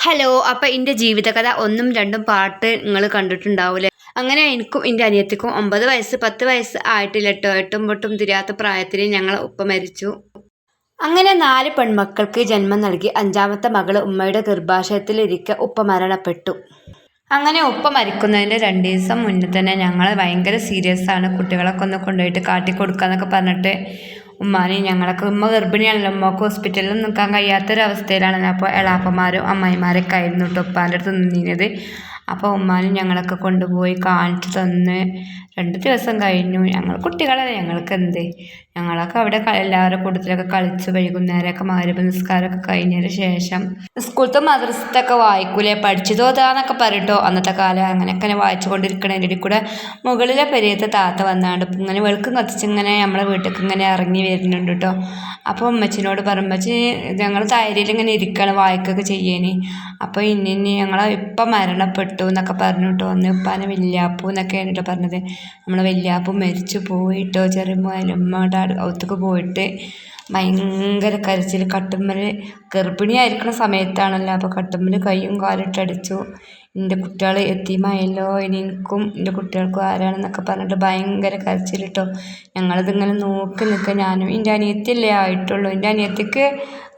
Hello അപ്പോൾ എന്റെ ജീവിതകഥ ഒന്നും രണ്ടും പാട്ട് നിങ്ങൾ കണ്ടിട്ടുണ്ടാവില്ലേ അങ്ങനെ എനിക്കും എന്റെ അനിയത്തിക്കും ഒമ്പത് വയസ്സ് പത്ത് വയസ്സ് ആയിട്ടില്ല കേട്ടോ എട്ടും പൊട്ടും തിരിയാത്ത പ്രായത്തിൽ ഞങ്ങൾ ഉപ്പ മരിച്ചു. അങ്ങനെ നാല് പെൺമക്കൾക്ക് ജന്മം നൽകി അഞ്ചാമത്തെ മകൾ ഉമ്മയുടെ ഗർഭാശയത്തിലിരിക്കെ ഉപ്പ മരണപ്പെട്ടു. അങ്ങനെ ഉപ്പ മരിക്കുന്നതിന്റെ രണ്ട് ദിവസം മുന്നേ തന്നെ ഞങ്ങൾ ഭയങ്കര സീരിയസ് ആണ്. കുട്ടികളൊക്കെ ഒന്ന് കൊണ്ടുപോയിട്ട് കാട്ടിക്കൊടുക്കുക എന്നൊക്കെ പറഞ്ഞിട്ട് ഉമ്മാനെ ഞങ്ങളൊക്കെ ഉമ്മ ഗർഭിണിയാണല്ലോ ഉമ്മക്ക് ഹോസ്പിറ്റലിൽ നിൽക്കാൻ കഴിയാത്തൊരവസ്ഥയിലാണ് അപ്പോൾ എളാപ്പന്മാരും അമ്മായിമാരൊക്കെ ആയിരുന്നു കേട്ടോ ഉപ്പാന്റെ അടുത്ത് നിന്നിരുന്നത്. അപ്പോൾ ഉമ്മാനും ഞങ്ങളൊക്കെ കൊണ്ടുപോയി കാണിച്ചു തന്ന്. രണ്ട് ദിവസം കഴിഞ്ഞു. ഞങ്ങൾ കുട്ടികളല്ലേ ഞങ്ങൾക്ക് എന്ത്? ഞങ്ങളൊക്കെ അവിടെ എല്ലാവരുടെ കൂട്ടത്തിലൊക്കെ കളിച്ച് വൈകുന്നേരമൊക്കെ മാരിപ്പ് നിസ്കാരമൊക്കെ കഴിഞ്ഞതിന് ശേഷം സ്കൂളത്തെ മദ്രസത്തൊക്കെ വായിക്കൂലേ? പഠിച്ചതോ അതാന്നൊക്കെ പറയട്ടോ. അന്നത്തെ കാലം അങ്ങനെയൊക്കെ വായിച്ചു കൊണ്ടിരിക്കണതിന്റെ കൂടെ മുകളിലെ പെരിയത്തെ താത്ത വന്നാണ്ട് ഇങ്ങനെ വെളുക്കും കത്തിച്ച് ഇങ്ങനെ നമ്മളെ വീട്ടിലേക്ക് ഇങ്ങനെ ഇറങ്ങി വരുന്നുണ്ട് കേട്ടോ അപ്പോൾ ഉമ്മച്ചിനോട് പറയുമ്പച്ചി ഞങ്ങൾ തൈരിൽ ഇങ്ങനെ ഇരിക്കണം വായിക്കൊക്കെ ചെയ്യേന്. അപ്പോൾ ഇനി ഞങ്ങളെ ഇപ്പം മരണപ്പെട്ടു എന്നൊക്കെ പറഞ്ഞു കേട്ടോ അന്ന് ഉപ്പാനെ വല്യാപ്പു എന്നൊക്കെയാണ് കേട്ടോ പറഞ്ഞത്. നമ്മളെ വല്യാപ്പൂ മരിച്ചു പോയിട്ടോ ചെറിയ ഉമ്മയുടെ അടുത്തേക്ക് പോയിട്ട് ഭയങ്കര കരച്ചിൽ കട്ടുമ്മൽ ഗർഭിണിയായിരിക്കുന്ന സമയത്താണല്ലോ അപ്പോൾ കട്ടുമ്മൽ കൈയും കാലിട്ടടിച്ചു എന്റെ കുട്ടികൾ എത്തിയുമായല്ലോ ഇനി എനിക്കും എന്റെ കുട്ടികൾക്കും ആരാണെന്നൊക്കെ പറഞ്ഞിട്ട് ഭയങ്കര കരച്ചിൽ കേട്ടോ ഞങ്ങളിതിങ്ങനെ നോക്കി നിൽക്കുക. ഞാനും എന്റെ അനിയത്തിയല്ലേ ആയിട്ടുള്ളൂ. എന്റെ അനിയത്തിക്ക്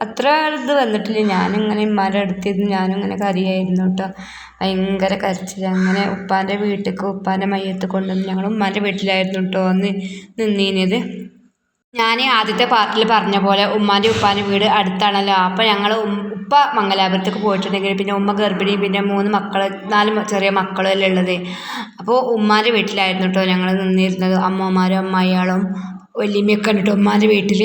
അത്ര ഇത് വന്നിട്ടില്ല. ഞാനിങ്ങനെ ഉമ്മാന്റെ അടുത്തിരുന്ന് ഞാനും ഇങ്ങനെ കരയായിരുന്നു കേട്ടോ ഭയങ്കര കരച്ചിൽ അങ്ങനെ ഉപ്പാന്റെ വീട്ടിലേക്ക് ഉപ്പാന്റെ മയ്യത്ത് കൊണ്ടുവന്ന് ഞങ്ങൾ ഉമ്മാന്റെ വീട്ടിലായിരുന്നു കേട്ടോ അന്ന് നിന്നീനത്. ഞാൻ ആദ്യത്തെ പാർട്ടിൽ പറഞ്ഞ പോലെ ഉമ്മാന്റെ ഉപ്പാന്റെ വീട് അടുത്താണല്ലോ. അപ്പോൾ ഞങ്ങൾ ഉപ്പ മംഗലാപുരത്തേക്ക് പോയിട്ടുണ്ടെങ്കിൽ പിന്നെ ഉമ്മ ഗർഭിണി പിന്നെ മൂന്ന് മക്കൾ നാല് ചെറിയ മക്കളും അല്ലേ ഉള്ളത്. അപ്പോൾ ഉമ്മാന്റെ വീട്ടിലായിരുന്നു കേട്ടോ ഞങ്ങൾ നിന്നിരുന്നത്. അമ്മമാരും അമ്മായികളും വല്യമ്മയൊക്കെ ഉണ്ട് കേട്ടോ ഉമ്മാന്റെ വീട്ടിൽ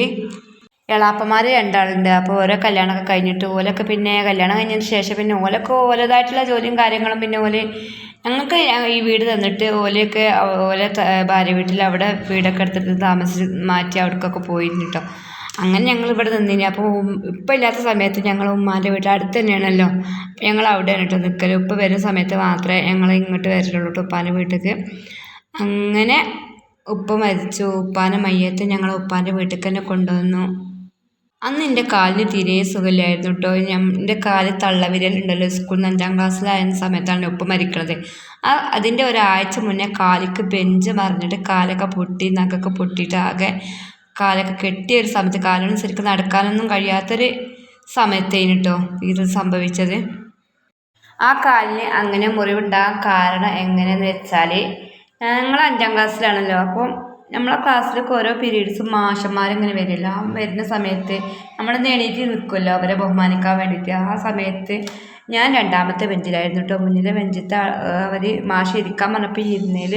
എളാപ്പന്മാർ രണ്ടാളുണ്ട്. അപ്പോൾ ഓരോ കല്യാണമൊക്കെ കഴിഞ്ഞിട്ട് ഓലൊക്കെ പിന്നെ കല്യാണം കഴിഞ്ഞതിന് ശേഷം പിന്നെ ഓലൊക്കെ ഓലതായിട്ടുള്ള ജോലിയും കാര്യങ്ങളും പിന്നെ ഓൽ ഞങ്ങൾക്ക് ഈ വീട് തന്നിട്ട് ഓലയൊക്കെ ഓല ഭാര്യ വീട്ടിൽ അവിടെ വീടൊക്കെ എടുത്തിട്ട് താമസിച്ച് മാറ്റി അവിടേക്കൊക്കെ പോയിരുന്നു കേട്ടോ അങ്ങനെ ഞങ്ങൾ ഇവിടെ നിന്നിനി. അപ്പോൾ ഇപ്പം ഇല്ലാത്ത സമയത്ത് ഞങ്ങൾ ഉമ്മാന്റെ വീട്ടിൽ അടുത്ത് തന്നെയാണല്ലോ. ഞങ്ങൾ അവിടെയാണ് കേട്ടോ നിൽക്കൽ ഉപ്പ വരുന്ന സമയത്ത് മാത്രമേ ഞങ്ങൾ ഇങ്ങോട്ട് വരലുള്ളൂ ഉപ്പാന്റെ വീട്ടിലേക്ക് അങ്ങനെ ഉപ്പ മരിച്ചു. ഉപ്പാന്റെ മയ്യത്ത് ഞങ്ങൾ ഉപ്പാന്റെ വീട്ടിൽ തന്നെ കൊണ്ടുവന്നു. അന്ന് എന്റെ കാലിന് തീരെ സുഖമില്ലായിരുന്നു കേട്ടോ ഞാൻ എന്റെ കാൽ തള്ളവിരലുണ്ടല്ലോ സ്കൂളിൽ നിന്ന് അഞ്ചാം ക്ലാസ്സിലായിരുന്ന സമയത്താണ് ഉപ്പ് മരിക്കണത് ആ അതിന്റെ ഒരാഴ്ച മുന്നേ കാലിക്ക് ബെഞ്ച് മറിഞ്ഞിട്ട് കാലൊക്കെ പൊട്ടി നഖമൊക്കെ പൊട്ടിയിട്ട് ആകെ കാലൊക്കെ കെട്ടിയ ഒരു സമയത്ത് കാലൊന്നും ശരിക്കും നടക്കാനൊന്നും കഴിയാത്തൊരു സമയത്തേന് കേട്ടോ ഇത് സംഭവിച്ചത്. ആ കാലിന് അങ്ങനെ മുറിവുണ്ടാകാൻ കാരണം എങ്ങനെയെന്ന് വെച്ചാൽ ഞങ്ങൾ അഞ്ചാം ക്ലാസ്സിലാണല്ലോ. അപ്പം നമ്മളെ ക്ലാസ്സിലൊക്കെ ഓരോ പീരീഡ്സും മാഷന്മാരിങ്ങനെ വരില്ല. ആ വരുന്ന സമയത്ത് നമ്മൾ എണീറ്റ് നിൽക്കുമല്ലോ അവരെ ബഹുമാനിക്കാൻ വേണ്ടിയിട്ട്. ആ സമയത്ത് ഞാൻ രണ്ടാമത്തെ ബെഞ്ചിലായിരുന്നു കേട്ടോ മുന്നിലെ ബെഞ്ചിത്ത് അവർ മാഷ് ഇരിക്കാൻ പറഞ്ഞപ്പോൾ ഇരുന്നതിൽ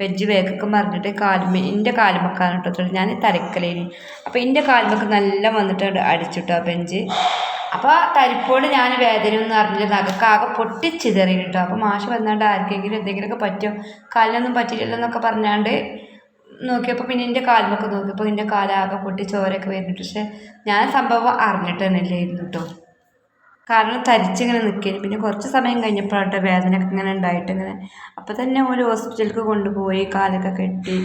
ബെഞ്ച് വേഗമൊക്കെ പറഞ്ഞിട്ട് കാലുമ എന്റെ കാലുമക്കാണ് കേട്ടോ ഞാൻ തരക്കലേന് അപ്പോൾ എന്റെ കാലുമൊക്കെ നല്ല വന്നിട്ട് അടിച്ചിട്ടോ ആ ബെഞ്ച്. അപ്പോൾ തരിപ്പോട് ഞാൻ വേദന ഒന്നും അറിഞ്ഞില്ല. നഗക്ക് ആകെ പൊട്ടിച്ചിതറി കേട്ടോ അപ്പോൾ മാഷ് വന്നാണ്ട് ആർക്കെങ്കിലും എന്തെങ്കിലുമൊക്കെ പറ്റുമോ കാലിനൊന്നും പറ്റിയില്ലല്ലോ എന്നൊക്കെ പറഞ്ഞാണ്ട് നോക്കിയപ്പോൾ പിന്നെ എന്റെ കാലിനൊക്കെ നോക്കിയപ്പോൾ എന്റെ കാലാകെ പൊട്ടി ചോരൊക്കെ വരുന്നുണ്ട്. പക്ഷെ ഞാൻ സംഭവം അറിഞ്ഞിട്ട് തന്നെ ഇരുന്നു കേട്ടോ കാരണം തരിച്ചിങ്ങനെ നിൽക്കുകയാണ് പിന്നെ കുറച്ച് സമയം കഴിഞ്ഞപ്പോഴാട്ടെ വേദനയൊക്കെ ഇങ്ങനെ ഉണ്ടായിട്ട് ഇങ്ങനെ. അപ്പോൾ തന്നെ ഒരു ഹോസ്പിറ്റലിലേക്ക് കൊണ്ടുപോയി കാലൊക്കെ കെട്ടി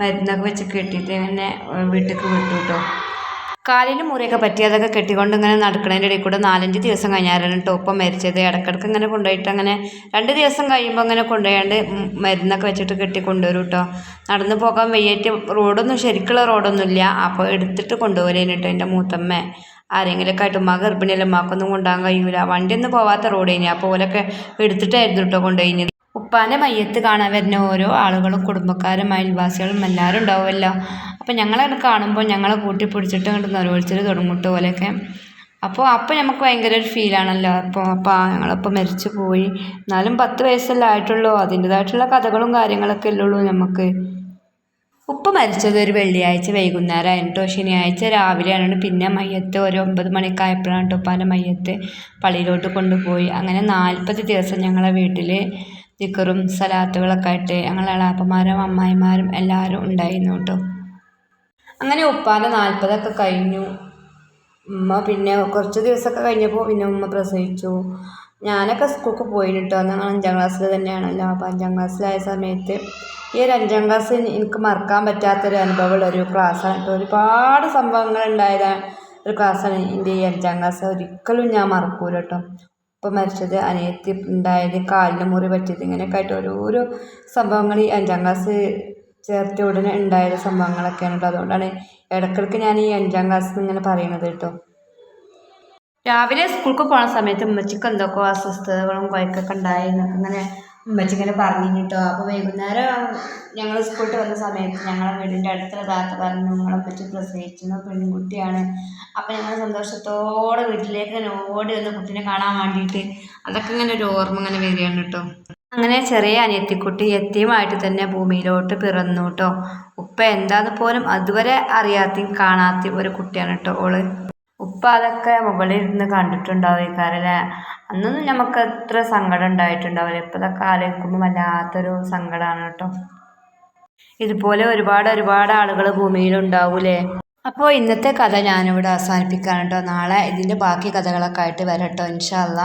മരുന്നൊക്കെ വെച്ച് കെട്ടിയിട്ട് ഇങ്ങനെ വീട്ടിലേക്ക് വിട്ടു കേട്ടോ കാലിന് മുറിയൊക്കെ പറ്റി അതൊക്കെ കെട്ടിക്കൊണ്ട് ഇങ്ങനെ നടക്കുന്നതിന്റെ ഇടയിൽ കൂടെ നാലഞ്ച് ദിവസം കഴിഞ്ഞാലാണ് ടോപ്പം മരിച്ചത്. ഇടക്കിടക്ക് ഇങ്ങനെ കൊണ്ടുപോയിട്ട് അങ്ങനെ രണ്ട് ദിവസം കഴിയുമ്പോൾ അങ്ങനെ കൊണ്ടുപോയാണ്ട് മരുന്നൊക്കെ വെച്ചിട്ട് കെട്ടി കൊണ്ടുവരും കേട്ടോ. നടന്നു പോകാൻ വയ്യായിട്ട് റോഡൊന്നും ശരിക്കുള്ള റോഡൊന്നുമില്ല. അപ്പോൾ എടുത്തിട്ട് കൊണ്ടുപോകലേന് കേട്ടോ എന്റെ മൂത്തമ്മ. ആരെങ്കിലുമൊക്കെ ആയിട്ട് ഉമ്മ ഗർഭിണിയല്ല ഉമ്മാക്കൊന്നും കൊണ്ടുപോകാൻ കഴിയൂല. വണ്ടിയൊന്നും പോവാത്ത റോഡ് കഴിഞ്ഞാൽ അപ്പോൾ ഓലൊക്കെ എടുത്തിട്ടായിരുന്നു കേട്ടോ കൊണ്ടുപോയിന് ഉപ്പാന്റെ മയ്യത്ത് കാണാൻ വരുന്ന ഓരോ ആളുകളും കുടുംബക്കാരും അയൽവാസികളും എല്ലാവരും ഉണ്ടാവുമല്ലോ. അപ്പോൾ ഞങ്ങളത് കാണുമ്പോൾ ഞങ്ങളെ കൂട്ടി പിടിച്ചിട്ട് അങ്ങോട്ട് നിറവിളിച്ചിട്ട് തുടങ്ങിട്ട് പോലെയൊക്കെ. അപ്പോൾ അപ്പോൾ നമുക്ക് ഭയങ്കര ഒരു ഫീലാണല്ലോ അപ്പോൾ അപ്പോൾ ഞങ്ങളപ്പോൾ മരിച്ചു പോയി. എന്നാലും പത്ത് വയസ്സല്ലേ ആയിട്ടുള്ളൂ. അതിന്റെതായിട്ടുള്ള കഥകളും കാര്യങ്ങളൊക്കെ ഉള്ളൂ നമുക്ക് ഉപ്പ മരിച്ചത് ഒരു വെള്ളിയാഴ്ച വൈകുന്നേരം ആയിട്ടോ ശനിയാഴ്ച രാവിലെയാണ് പിന്നെ മയ്യത്ത് ഒരു ഒമ്പത് മണിക്കായപ്പോഴാണ് കേട്ടോ ഉപ്പാന്റെ മയ്യത്ത് പള്ളിയിലോട്ട് കൊണ്ടുപോയി. അങ്ങനെ നാൽപ്പത് ദിവസം ഞങ്ങളെ വീട്ടിൽ ദിക്കറും സലാത്തുകളൊക്കെ ആയിട്ട് ഞങ്ങളെ അളാപ്പന്മാരും അമ്മായിമാരും എല്ലാവരും ഉണ്ടായിരുന്നു കേട്ടോ അങ്ങനെ ഉപ്പാന്റെ നാൽപ്പതൊക്കെ കഴിഞ്ഞു. ഉമ്മ പിന്നെ കുറച്ച് ദിവസമൊക്കെ കഴിഞ്ഞപ്പോൾ പിന്നെ ഉമ്മ പ്രസവിച്ചു. ഞാനൊക്കെ സ്കൂൾക്ക് പോയി കേട്ടോ ഞങ്ങൾ അഞ്ചാം ക്ലാസ്സിൽ തന്നെയാണല്ലോ. അപ്പോൾ അഞ്ചാം ക്ലാസ്സിലായ സമയത്ത് ഈ ഒരു അഞ്ചാം ക്ലാസ് എനിക്ക് മറക്കാൻ പറ്റാത്തൊരു അനുഭവമുള്ള ഒരു ക്ലാസ്സാണ് കേട്ടോ. ഒരുപാട് സംഭവങ്ങൾ ഉണ്ടായ ഒരു ക്ലാസ്സാണ് എന്റെ ഈ അഞ്ചാം ക്ലാസ്. ഒരിക്കലും ഞാൻ മറക്കൂല കേട്ടോ. ഇപ്പം മരിച്ചത് അനിയത്തി ഉണ്ടായത് കാലിന് മുറി പറ്റിയത് ഇങ്ങനെയൊക്കെ ആയിട്ട് ഓരോരോ സംഭവങ്ങൾ ഈ അഞ്ചാം ക്ലാസ് ചേർത്ത ഉടനെ ഉണ്ടായ സംഭവങ്ങളൊക്കെയാണ് കേട്ടോ അതുകൊണ്ടാണ് ഇടയ്ക്കിടയ്ക്ക് ഞാൻ ഈ അഞ്ചാം ക്ലാസ് ഇങ്ങനെ പറയുന്നത് കേട്ടോ. രാവിലെ സ്കൂൾക്ക് പോണ സമയത്ത് ഉമ്മച്ചിക്ക് എന്തൊക്കെ അസ്വസ്ഥതകളും കുഴക്കൊക്കെ ഉണ്ടായിരുന്നു അങ്ങനെ ഉമ്മച്ചി ഇങ്ങനെ പറഞ്ഞു കേട്ടോ. അപ്പോൾ വൈകുന്നേരം ഞങ്ങൾ സ്കൂളിൽ വന്ന സമയത്ത് ഞങ്ങളെ വീടിന്റെ അടുത്തുള്ള താത്ത പറഞ്ഞു നിങ്ങളെ പറ്റി പ്രസവിച്ചിരുന്ന പെൺകുട്ടിയാണ്. അപ്പോൾ ഞങ്ങൾ സന്തോഷത്തോടെ വീട്ടിലേക്ക് ഇങ്ങനെ ഓടി വന്ന് കുട്ടീനെ കാണാൻ വേണ്ടിയിട്ട് അതൊക്കെ ഇങ്ങനെ ഒരു ഓർമ്മ ഇങ്ങനെ വരികയാണ് കേട്ടോ. അങ്ങനെ ചെറിയ അനിയത്തിക്കുട്ടി എത്തിയുമായിട്ട് തന്നെ ഭൂമിയിലോട്ട് പിറന്നു കേട്ടോ ഉപ്പ എന്താന്ന് പോലും അതുവരെ അറിയാത്തയും കാണാത്ത ഒരു കുട്ടിയാണ് കേട്ടോ ഓൾ. ഉപ്പ അതൊക്കെ മുകളിൽ ഇരുന്ന് കണ്ടിട്ടുണ്ടാവുകയാരല്ലേ അന്നൊന്നും നമുക്ക് അത്ര സങ്കടം ഉണ്ടായിട്ടുണ്ടാവില്ല. ഇപ്പം ഇതൊക്കെ ആലോചിക്കുമ്പോൾ വല്ലാത്തൊരു സങ്കടമാണ് കേട്ടോ ഇതുപോലെ ഒരുപാട് ഒരുപാട് ആളുകൾ ഭൂമിയിൽ ഭൂമിയിലുണ്ടാവൂലേ? അപ്പോൾ ഇന്നത്തെ കഥ ഞാനിവിടെ അവസാനിപ്പിക്കാണ് കേട്ടോ നാളെ ഇതിന്റെ ബാക്കി കഥകളൊക്കെ ആയിട്ട് വരട്ടോ ഇൻഷാല്ല